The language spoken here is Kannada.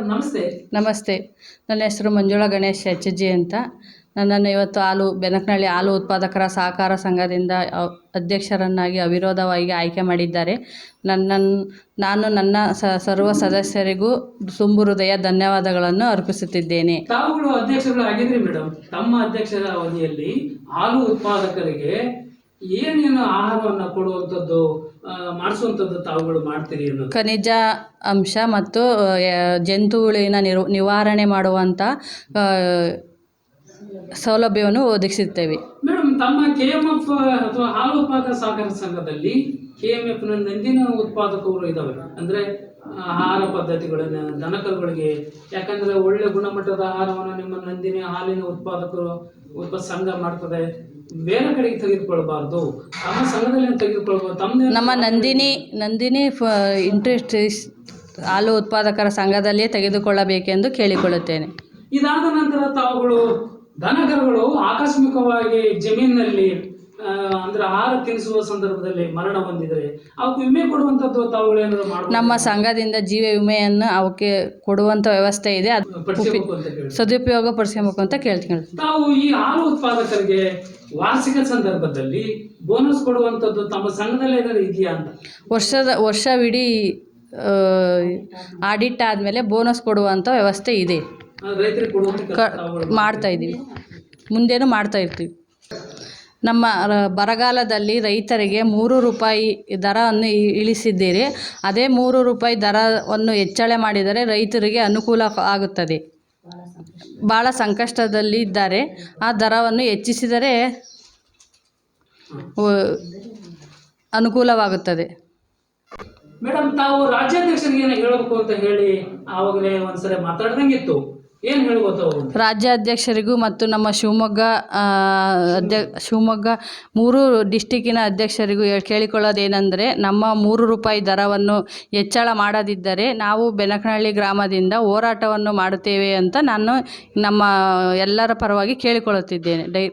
ನಮಸ್ತೆ. ನಮಸ್ತೆ. ನನ್ನ ಹೆಸರು ಮಂಜುಳಾ ಗಣೇಶ್ ಎಚ್ ಜಿ ಅಂತ. ನನ್ನನ್ನು ಇವತ್ತು ಹಾಲು ಬೆನಕನಹಳ್ಳಿ ಹಾಲು ಉತ್ಪಾದಕರ ಸಹಕಾರ ಸಂಘದಿಂದ ಅಧ್ಯಕ್ಷರನ್ನಾಗಿ ಅವಿರೋಧವಾಗಿ ಆಯ್ಕೆ ಮಾಡಿದ್ದಾರೆ. ನನ್ನ ನಾನು ನನ್ನ ಸ ಸರ್ವ ಸದಸ್ಯರಿಗೂ ತುಂಬು ಹೃದಯ ಧನ್ಯವಾದಗಳನ್ನು ಅರ್ಪಿಸುತ್ತಿದ್ದೇನೆ. ತಾವುಗಳು ಅಧ್ಯಕ್ಷರು ಆಗಿದ್ರಿ ಮೇಡಮ್. ತಮ್ಮ ಅಧ್ಯಕ್ಷರ ಅವಧಿಯಲ್ಲಿ ಹಾಲು ಉತ್ಪಾದಕರಿಗೆ ಏನೇನು ಆಹಾರವನ್ನು ಕೊಡುವಂಥದ್ದು ಮಾಡಿಸುವಂಥದ್ದು ತಾವುಗಳು ಮಾಡ್ತೀರಿ ಅನ್ನೋದು? ಖನಿಜ ಅಂಶ ಮತ್ತು ಜಂತುಹುಳಿನ ನಿರು ನಿವಾರಣೆ ಮಾಡುವಂಥ ಸೌಲಭ್ಯವನ್ನು ಒದಗಿಸುತ್ತೇವೆ. ಮೇಡಮ್ ತಮ್ಮ ಕೆ ಎಂ ಎಫ್ ಅಥವಾ ಹಾಲು ಉತ್ಪಾದಕ ಸಹಕಾರ ಸಂಘದಲ್ಲಿ ಕೆ ಎಂ ಎಫ್ ನಂದಿನ ಉತ್ಪಾದಕರು ಇದಾವೆ. ಅಂದ್ರೆ ಆಹಾರ ಪದ್ಧತಿಗಳನ್ನ ದನಕರುಗಳಿಗೆ. ಯಾಕಂದ್ರೆ ಒಳ್ಳೆ ಗುಣಮಟ್ಟದ ಆಹಾರವನ್ನು ನಿಮ್ಮ ನಂದಿನಿ ಹಾಲಿನ ಉತ್ಪಾದಕರು ಉತ್ಪ ಸಂಘ ಮಾಡ್ತದೆ. ಬೇರೆ ಕಡೆಗೆ ತೆಗೆದುಕೊಳ್ಬಾರ್ದು. ತಮ್ಮ ಸಂಘದಲ್ಲಿ ತೆಗೆದುಕೊಳ್ಬಾರ್ದು. ತಮ್ಮ ನಮ್ಮ ನಂದಿನಿ ನಂದಿನಿ ಫ ಇಂಟ್ರೆಸ್ಟ್ ಹಾಲು ಉತ್ಪಾದಕರ ಸಂಘದಲ್ಲಿಯೇ ತೆಗೆದುಕೊಳ್ಳಬೇಕೆಂದು ಕೇಳಿಕೊಳ್ಳುತ್ತೇನೆ. ಇದಾದ ನಂತರ ತಾವುಗಳು ದನಕರುಗಳು ಆಕಸ್ಮಿಕವಾಗಿ ಜಮೀನಿನಲ್ಲಿ ಅಂದ್ರೆ ಆಹಾರ ತಿನ್ನಿಸುವ ಸಂದರ್ಭದಲ್ಲಿ ಮರಣ ಹೊಂದಿದರೆ ಅವಕ್ಕೆ ವಿಮೆ ಕೊಡುವಂಥದ್ದು ತಾವುಗಳೇನಾದ್ರು ನಮ್ಮ ಸಂಘದಿಂದ ಜೀವ ವಿಮೆಯನ್ನು ಅವಕ್ಕೆ ಕೊಡುವಂಥ ವ್ಯವಸ್ಥೆ ಇದೆ. ಅದು ಪಡಿಸಬೇಕು ಅಂತ ಕೇಳಿ ಸದುಪಯೋಗ ಪಡಿಸ್ಕೊಬೇಕು ಅಂತ ಕೇಳ್ತೀನಿ. ತಾವು ಈ ಹಾಲು ಉತ್ಪಾದಕರಿಗೆ ವಾರ್ಷಿಕ ಸಂದರ್ಭದಲ್ಲಿ ಬೋನಸ್ ಕೊಡುವಂತದ್ದು ತಮ್ಮ ಸಂಘದಲ್ಲಿ ಏನಾದ್ರು ಇದೆಯಾ ಅಂತ? ವರ್ಷದ ವರ್ಷವಿಡೀ ಆಡಿಟ್ ಆದಮೇಲೆ ಬೋನಸ್ ಕೊಡುವಂಥ ವ್ಯವಸ್ಥೆ ಇದೆ. ರೈತರಿಗೆ ಕೊಡುವಂಥ ಕ ಮಾಡ್ತಾ ಇದ್ದೀವಿ. ಮುಂದೇನು ಮಾಡ್ತಾ ಇರ್ತೀವಿ. ನಮ್ಮ ಬರಗಾಲದಲ್ಲಿ ರೈತರಿಗೆ ಮೂರು ರೂಪಾಯಿ ದರವನ್ನು ಇಳಿಸಿದ್ದೀರಿ. ಅದೇ ಮೂರು ರೂಪಾಯಿ ದರವನ್ನು ಹೆಚ್ಚಳ ಮಾಡಿದರೆ ರೈತರಿಗೆ ಅನುಕೂಲ ಆಗುತ್ತದೆ. ಭಾಳ ಸಂಕಷ್ಟದಲ್ಲಿ ಇದ್ದಾರೆ ಆ ದರವನ್ನು ಹೆಚ್ಚಿಸಿದರೆ ಅನುಕೂಲವಾಗುತ್ತದೆ. ಮೇಡಮ್, ತಾವು ರಾಜ್ಯಾಧ್ಯಕ್ಷರಿಗೆ ಹೇಳಬೇಕು ಅಂತ ಹೇಳಿ ಆವಾಗಲೇ ಒಂದ್ಸರಿ ಮಾತಾಡ್ದಂಗಿತ್ತು. ರಾಜ್ಯಾಧ್ಯಕ್ಷರಿಗೂ ಮತ್ತು ನಮ್ಮ ಶಿವಮೊಗ್ಗ ಅಧ್ಯ ಶಿವಮೊಗ್ಗ ಮೂರು ಡಿಸ್ಟಿಕ್ಕಿನ ಅಧ್ಯಕ್ಷರಿಗೂ ಕೇಳಿಕೊಳ್ಳೋದೇನೆಂದರೆ ನಮ್ಮ ಮೂರು ರೂಪಾಯಿ ದರವನ್ನು ಹೆಚ್ಚಳ ಮಾಡದಿದ್ದರೆ ನಾವು ಬೆನಕನಹಳ್ಳಿ ಗ್ರಾಮದಿಂದ ಹೋರಾಟವನ್ನು ಮಾಡುತ್ತೇವೆ ಅಂತ ನಾನು ನಮ್ಮ ಎಲ್ಲರ ಪರವಾಗಿ ಕೇಳಿಕೊಳ್ಳುತ್ತಿದ್ದೇನೆ. ಡೈ